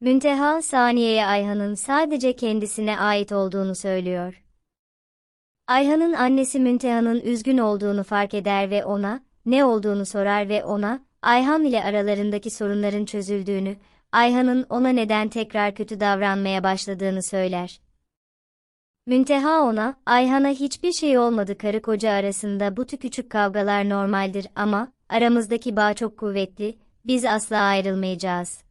Münteha Saniye'ye Ayhan'ın sadece kendisine ait olduğunu söylüyor. Ayhan'ın annesi Münteha'nın üzgün olduğunu fark eder ve ona, ne olduğunu sorar ve ona, Ayhan ile aralarındaki sorunların çözüldüğünü, Ayhan'ın ona neden tekrar kötü davranmaya başladığını söyler. Münteha ona, Ayhan'a hiçbir şey olmadı karı koca arasında bu tür küçük kavgalar normaldir ama, aramızdaki bağ çok kuvvetli, biz asla ayrılmayacağız.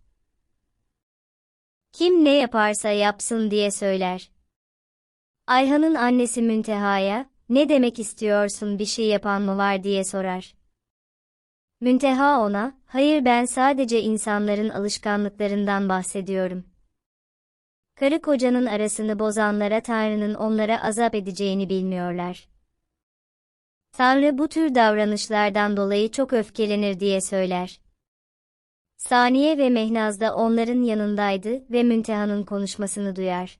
Kim ne yaparsa yapsın diye söyler. Ayhan'ın annesi Münteha'ya, ne demek istiyorsun bir şey yapan mı var diye sorar. Münteha ona, hayır ben sadece insanların alışkanlıklarından bahsediyorum. Karı kocanın arasını bozanlara Tanrı'nın onlara azap edeceğini bilmiyorlar. Tanrı bu tür davranışlardan dolayı çok öfkelenir diye söyler. Saniye ve Mehnaz da onların yanındaydı ve Münteha'nın konuşmasını duyar.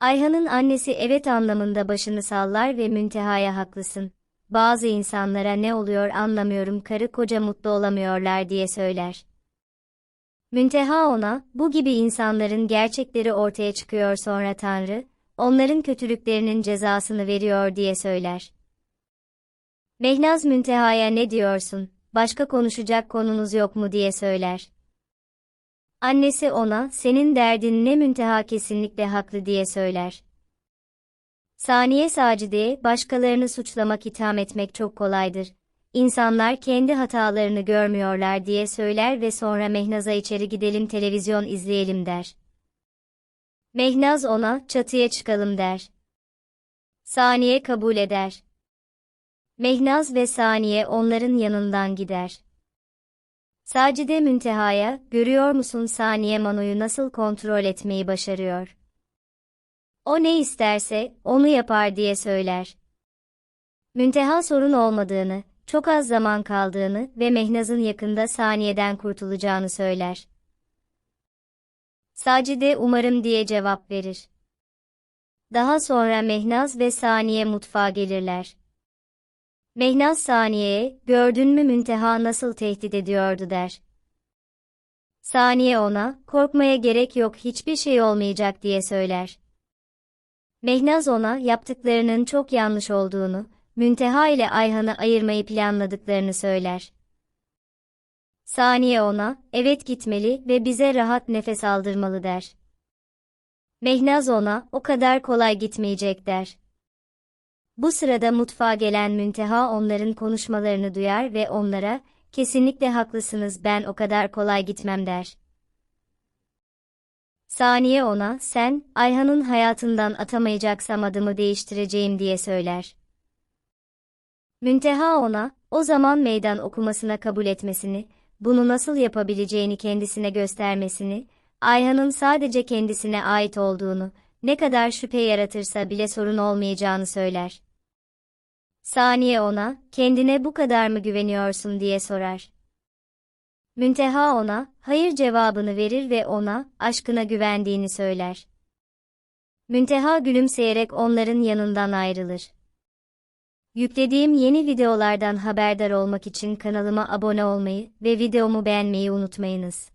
Ayhan'ın annesi evet anlamında başını sallar ve Münteha'ya haklısın. Bazı insanlara ne oluyor anlamıyorum karı koca mutlu olamıyorlar diye söyler. Münteha ona, bu gibi insanların gerçekleri ortaya çıkıyor sonra Tanrı, onların kötülüklerinin cezasını veriyor diye söyler. Mehnaz Münteha'ya ne diyorsun, başka konuşacak konunuz yok mu diye söyler. Annesi ona, senin derdin ne Münteha kesinlikle haklı diye söyler. Saniye Sacide'ye başkalarını suçlamak itham etmek çok kolaydır. İnsanlar kendi hatalarını görmüyorlar diye söyler ve sonra Mehnaz'a içeri gidelim televizyon izleyelim der. Mehnaz ona, çatıya çıkalım der. Saniye kabul eder. Mehnaz ve Saniye onların yanından gider. Sacide Münteha'ya, görüyor musun Saniye Mano'yu nasıl kontrol etmeyi başarıyor? O ne isterse, onu yapar diye söyler. Münteha sorun olmadığını, çok az zaman kaldığını ve Mehnaz'ın yakında saniyeden kurtulacağını söyler. Sacide umarım diye cevap verir. Daha sonra Mehnaz ve Saniye mutfağa gelirler. Mehnaz Saniye'ye, gördün mü Münteha nasıl tehdit ediyordu der. Saniye ona, korkmaya gerek yok hiçbir şey olmayacak diye söyler. Mehnaz ona yaptıklarının çok yanlış olduğunu, Münteha ile Ayhan'ı ayırmayı planladıklarını söyler. Saniye ona, evet gitmeli ve bize rahat nefes aldırmalı der. Mehnaz ona, o kadar kolay gitmeyecek der. Bu sırada mutfağa gelen Münteha onların konuşmalarını duyar ve onlara, kesinlikle haklısınız ben o kadar kolay gitmem der. Saniye ona, sen, Ayhan'ın hayatından atamayacaksam adımı değiştireceğim diye söyler. Münteha ona, o zaman meydan okumasına kabul etmesini, bunu nasıl yapabileceğini kendisine göstermesini, Ayhan'ın sadece kendisine ait olduğunu, ne kadar şüphe yaratırsa bile sorun olmayacağını söyler. Saniye ona, kendine bu kadar mı güveniyorsun diye sorar. Münteha ona, hayır cevabını verir ve ona, aşkına güvendiğini söyler. Münteha gülümseyerek onların yanından ayrılır. Yüklediğim yeni videolardan haberdar olmak için kanalıma abone olmayı ve videomu beğenmeyi unutmayınız.